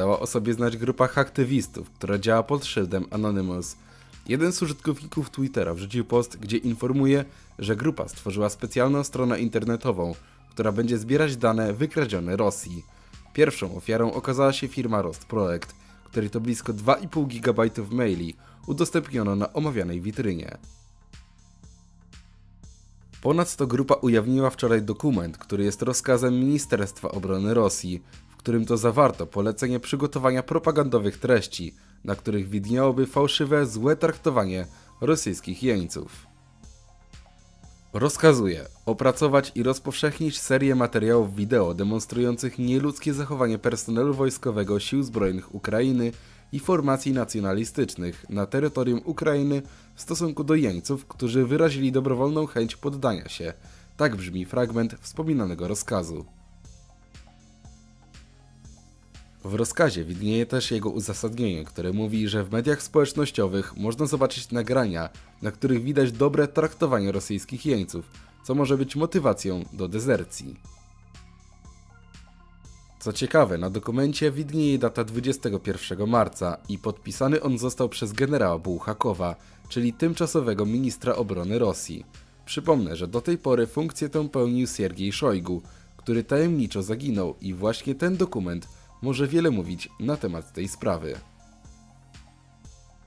dała o sobie znać grupa haktywistów, która działa pod szyldem Anonymous. Jeden z użytkowników Twittera wrzucił post, gdzie informuje, że grupa stworzyła specjalną stronę internetową, która będzie zbierać dane wykradzione Rosji. Pierwszą ofiarą okazała się firma Rost Project, której to blisko 2,5 GB maili udostępniono na omawianej witrynie. Ponadto grupa ujawniła wczoraj dokument, który jest rozkazem Ministerstwa Obrony Rosji, którym to zawarto polecenie przygotowania propagandowych treści, na których widniałoby fałszywe, złe traktowanie rosyjskich jeńców. Rozkazuje opracować i rozpowszechnić serię materiałów wideo demonstrujących nieludzkie zachowanie personelu wojskowego Sił Zbrojnych Ukrainy i formacji nacjonalistycznych na terytorium Ukrainy w stosunku do jeńców, którzy wyrazili dobrowolną chęć poddania się. Tak brzmi fragment wspominanego rozkazu. W rozkazie widnieje też jego uzasadnienie, które mówi, że w mediach społecznościowych można zobaczyć nagrania, na których widać dobre traktowanie rosyjskich jeńców, co może być motywacją do dezercji. Co ciekawe, na dokumencie widnieje data 21 marca i podpisany on został przez generała Bułhakowa, czyli tymczasowego ministra obrony Rosji. Przypomnę, że do tej pory funkcję tę pełnił Siergiej Szojgu, który tajemniczo zaginął i właśnie ten dokument może wiele mówić na temat tej sprawy.